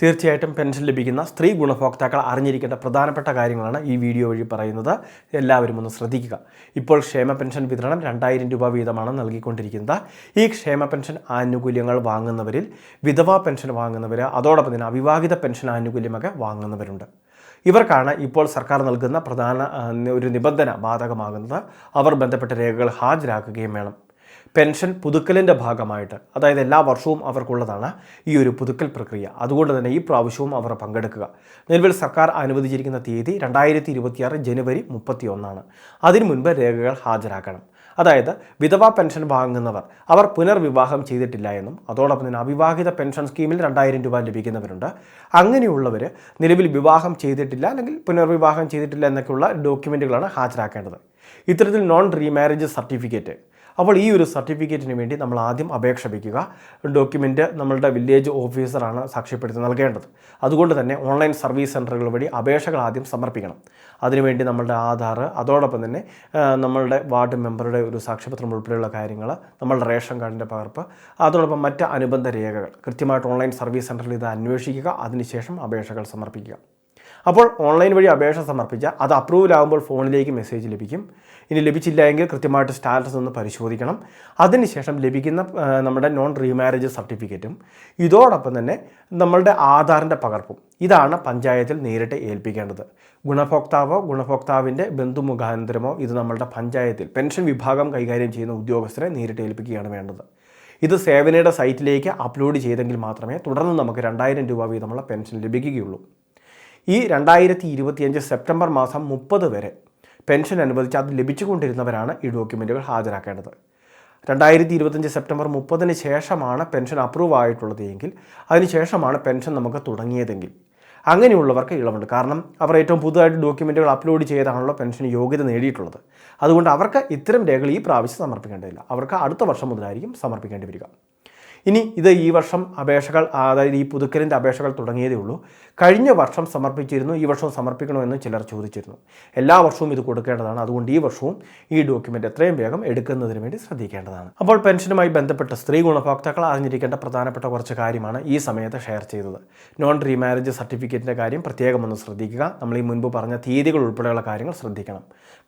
തീർച്ചയായിട്ടും പെൻഷൻ ലഭിക്കുന്ന സ്ത്രീ ഗുണഭോക്താക്കൾ അറിഞ്ഞിരിക്കേണ്ട പ്രധാനപ്പെട്ട കാര്യങ്ങളാണ് ഈ വീഡിയോ വഴി പറയുന്നത്. എല്ലാവരും ഒന്ന് ശ്രദ്ധിക്കുക. ഇപ്പോൾ ക്ഷേമ പെൻഷൻ വിതരണം രണ്ടായിരം രൂപ വീതമാണ് നൽകിക്കൊണ്ടിരിക്കുന്നത്. ഈ ക്ഷേമ പെൻഷൻ ആനുകൂല്യങ്ങൾ വാങ്ങുന്നവരിൽ വിധവാ പെൻഷൻ വാങ്ങുന്നവർ അതോടൊപ്പം തന്നെ അവിവാഹിത പെൻഷൻ ആനുകൂല്യമൊക്കെ വാങ്ങുന്നവരുണ്ട്. ഇവർക്കാണ് ഇപ്പോൾ സർക്കാർ നൽകുന്ന പ്രധാന ഒരു നിബന്ധന ബാധകമാകുന്നത്. അവർ ബന്ധപ്പെട്ട രേഖകൾ ഹാജരാക്കുകയും വേണം. പെൻഷൻ പുതുക്കലിന്റെ ഭാഗമായിട്ട് അതായത് എല്ലാ വർഷവും അവർക്കുള്ളതാണ് ഈ ഒരു പുതുക്കൽ പ്രക്രിയ. അതുകൊണ്ട് തന്നെ ഈ പ്രാവശ്യവും അവർ പങ്കെടുക്കുക. നിലവിൽ സർക്കാർ അനുവദിച്ചിരിക്കുന്ന തീയതി രണ്ടായിരത്തി ഇരുപത്തിയാറ് ജനുവരി മുപ്പത്തി ഒന്നാണ് അതിനു മുൻപ് രേഖകൾ ഹാജരാക്കണം. അതായത് വിധവാ പെൻഷൻ വാങ്ങുന്നവർ അവർ പുനർവിവാഹം ചെയ്തിട്ടില്ല എന്നും അതോടൊപ്പം തന്നെ അവിവാഹിത പെൻഷൻ സ്കീമിൽ രണ്ടായിരം രൂപ ലഭിക്കുന്നവരുണ്ട്. അങ്ങനെയുള്ളവർ നിലവിൽ വിവാഹം ചെയ്തിട്ടില്ല അല്ലെങ്കിൽ പുനർവിവാഹം ചെയ്തിട്ടില്ല എന്നൊക്കെയുള്ള ഡോക്യുമെന്റുകളാണ് ഹാജരാക്കേണ്ടത്. ഇത്തരത്തിൽ നോൺ റീമാരേജ് സർട്ടിഫിക്കറ്റ് അപ്പോൾ ഈ ഒരു സർട്ടിഫിക്കറ്റിന് വേണ്ടി നമ്മൾ ആദ്യം അപേക്ഷ വയ്ക്കുക. ഡോക്യുമെന്റ് നമ്മളുടെ വില്ലേജ് ഓഫീസറാണ് സാക്ഷ്യപ്പെടുത്തി നൽകേണ്ടത്. അതുകൊണ്ട് തന്നെ ഓൺലൈൻ സർവീസ് സെന്ററുകൾ വഴി അപേക്ഷകൾ ആദ്യം സമർപ്പിക്കണം. അതിനുവേണ്ടി നമ്മളുടെ ആധാർ അതോടൊപ്പം തന്നെ നമ്മളുടെ വാർഡ് മെമ്പറുടെ ഒരു സാക്ഷ്യപത്രം ഉൾപ്പെടെയുള്ള കാര്യങ്ങൾ നമ്മളുടെ റേഷൻ കാർഡിന്റെ പകർപ്പ് അതോടൊപ്പം മറ്റ് അനുബന്ധ രേഖകൾ. കൃത്യമായിട്ട് ഓൺലൈൻ സർവീസ് സെന്ററിൽ ഇത് അന്വേഷിക്കുക. അതിനുശേഷം അപേക്ഷകൾ സമർപ്പിക്കുക. അപ്പോൾ ഓൺലൈൻ വഴി അപേക്ഷ സമർപ്പിച്ചാൽ അത് അപ്രൂവൽ ആകുമ്പോൾ ഫോണിലേക്ക് മെസ്സേജ് ലഭിക്കും. ഇനി ലഭിച്ചില്ല എങ്കിൽ കൃത്യമായിട്ട് സ്റ്റാറ്റസ് ഒന്ന് പരിശോധിക്കണം. അതിനുശേഷം ലഭിക്കുന്ന നമ്മുടെ നോൺ റീമാരേജ് സർട്ടിഫിക്കറ്റും ഇതോടൊപ്പം തന്നെ നമ്മളുടെ ആധാറിന്റെ പകർപ്പും. ഇതാണ് പഞ്ചായത്തിൽ നേരിട്ട് ഏൽപ്പിക്കേണ്ടത്. ഗുണഭോക്താവോ ഗുണഭോക്താവിന്റെ ബന്ധുമുഖാന്തരമോ ഇത് നമ്മളുടെ പഞ്ചായത്തിൽ പെൻഷൻ വിഭാഗം കൈകാര്യം ചെയ്യുന്ന ഉദ്യോഗസ്ഥരെ നേരിട്ട് ഏൽപ്പിക്കുകയാണ് വേണ്ടത്. ഇത് സേവനയുടെ സൈറ്റിലേക്ക് അപ്ലോഡ് ചെയ്തെങ്കിൽ മാത്രമേ തുടർന്ന് നമുക്ക് രണ്ടായിരം രൂപ വീതമുള്ള പെൻഷൻ ലഭിക്കുകയുള്ളൂ. ഈ രണ്ടായിരത്തി ഇരുപത്തിയഞ്ച് സെപ്റ്റംബർ മാസം മുപ്പത് വരെ പെൻഷൻ അനുവദിച്ച് അത് ലഭിച്ചുകൊണ്ടിരുന്നവരാണ് ഈ ഡോക്യുമെന്റുകൾ ഹാജരാക്കേണ്ടത്. രണ്ടായിരത്തി ഇരുപത്തഞ്ച് സെപ്റ്റംബർ മുപ്പതിന് ശേഷമാണ് പെൻഷൻ അപ്രൂവ് ആയിട്ടുള്ളത് എങ്കിൽ അതിനുശേഷമാണ് പെൻഷൻ നമുക്ക് തുടങ്ങിയതെങ്കിൽ. അങ്ങനെയുള്ളവർക്ക് ഇളവുണ്ട്. കാരണം അവർ ഏറ്റവും പുതുതായിട്ട് ഡോക്യുമെന്റുകൾ അപ്ലോഡ് ചെയ്താണല്ലോ പെൻഷൻ യോഗ്യത നേടിയിട്ടുള്ളത്. അതുകൊണ്ട് അവർക്ക് ഇത്തരം രേഖകൾ ഈ പ്രാവശ്യം സമർപ്പിക്കേണ്ടതില്ല. അവർക്ക് അടുത്ത വർഷം മുതലായിരിക്കും സമർപ്പിക്കേണ്ടി വരിക. ഇനി ഇത് ഈ വർഷം അപേക്ഷകൾ അതായത് ഈ പുതുക്കലിന്റെ അപേക്ഷകൾ തുടങ്ങിയതേ ഉള്ളൂ. കഴിഞ്ഞ വർഷം സമർപ്പിച്ചിരുന്നു ഈ വർഷവും സമർപ്പിക്കണമെന്ന് ചിലർ ചോദിച്ചിരുന്നു. എല്ലാ വർഷവും ഇത് കൊടുക്കേണ്ടതാണ്. അതുകൊണ്ട് ഈ വർഷവും ഈ ഡോക്യുമെന്റ് എത്രയും വേഗം എടുക്കുന്നതിന് വേണ്ടി ശ്രദ്ധിക്കേണ്ടതാണ്. അപ്പോൾ പെൻഷനുമായി ബന്ധപ്പെട്ട സ്ത്രീ ഗുണഭോക്താക്കൾ അറിഞ്ഞിരിക്കേണ്ട പ്രധാനപ്പെട്ട കുറച്ച് കാര്യമാണ് ഈ സമയത്ത് ഷെയർ ചെയ്തത്. നോൺ റീമാരേജ് സർട്ടിഫിക്കറ്റിന്റെ കാര്യം പ്രത്യേകം ഒന്ന് ശ്രദ്ധിക്കുക. നമ്മൾ ഈ മുൻപ് പറഞ്ഞ തീയതികൾ ഉൾപ്പെടെയുള്ള കാര്യങ്ങൾ ശ്രദ്ധിക്കണം.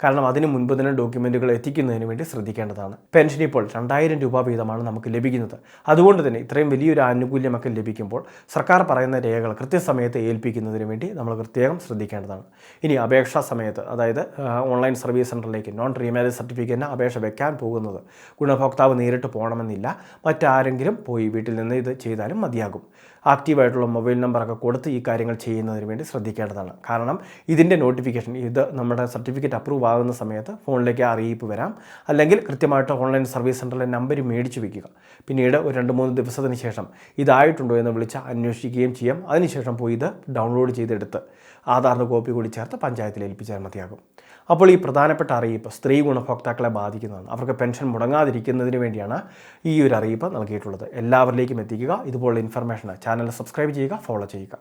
കാരണം അതിന് മുൻപ് തന്നെ ഡോക്യുമെന്റുകൾ എത്തിക്കുന്നതിന് വേണ്ടി ശ്രദ്ധിക്കേണ്ടതാണ്. പെൻഷൻ ഇപ്പോൾ രണ്ടായിരം രൂപ വീതമാണ് നമുക്ക് ലഭിക്കുന്നത്. അതുകൊണ്ട് തന്നെ ഇത്രയും വലിയൊരു ആനുകൂല്യമൊക്കെ ലഭിക്കുമ്പോൾ സർക്കാർ പറയുന്ന രേഖകൾ കൃത്യസമയത്ത് ഏൽപ്പിക്കുന്നതിന് വേണ്ടി നമ്മൾ പ്രത്യേകം ശ്രദ്ധിക്കേണ്ടതാണ്. ഇനി അപേക്ഷാ സമയത്ത് അതായത് ഓൺലൈൻ സർവീസ് സെന്ററിലേക്ക് നോൺ റീമാരേജ് സർട്ടിഫിക്കറ്റിന് അപേക്ഷ വെക്കാൻ പോകുന്നത് ഗുണഭോക്താവ് നേരിട്ട് പോകണമെന്നില്ല. മറ്റാരെങ്കിലും പോയി വീട്ടിൽ നിന്ന് ഇത് ചെയ്താലും മതിയാകും. ആക്റ്റീവായിട്ടുള്ള മൊബൈൽ നമ്പറൊക്കെ കൊടുത്ത് ഈ കാര്യങ്ങൾ ചെയ്യുന്നതിന് വേണ്ടി ശ്രദ്ധിക്കേണ്ടതാണ്. കാരണം ഇതിന്റെ നോട്ടിഫിക്കേഷൻ ഇത് നമ്മുടെ സർട്ടിഫിക്കറ്റ് അപ്രൂവ് ആകുന്ന സമയത്ത് ഫോണിലേക്ക് അറിയിപ്പ് വരാം. അല്ലെങ്കിൽ കൃത്യമായിട്ട് ഓൺലൈൻ സർവീസ് സെന്ററിലെ നമ്പർ മേടിച്ച് വയ്ക്കുക പിന്നീട് ഒരു രണ്ട് മൂന്ന് ദിവസത്തിന് ശേഷം ഇതായിട്ടുണ്ടോ എന്ന് വിളിച്ച് അന്വേഷിക്കുകയും ചെയ്യാം. അതിനുശേഷം പോയി ഇത് ഡൗൺലോഡ് ചെയ്തെടുത്ത് ആധാറിന്റെ കോപ്പി കൂടി ചേർത്ത് പഞ്ചായത്തിൽ ഏൽപ്പിച്ചാൽ മതിയാകും. അപ്പോൾ ഈ പ്രധാനപ്പെട്ട അറിയിപ്പ് സ്ത്രീ ഗുണഭോക്താക്കളെ ബാധിക്കുന്നതാണ്. അവർക്ക് പെൻഷൻ മുടങ്ങാതിരിക്കുന്നതിന് വേണ്ടിയാണ് ഈ ഒരു അറിയിപ്പ് നൽകിയിട്ടുള്ളത്. എല്ലാവരിലേക്കും എത്തിക്കുക. ഇതുപോലുള്ള ഇൻഫർമേഷൻ ചാനൽ സബ്സ്ക്രൈബ് ചെയ്യുക ഫോളോ ചെയ്യുക.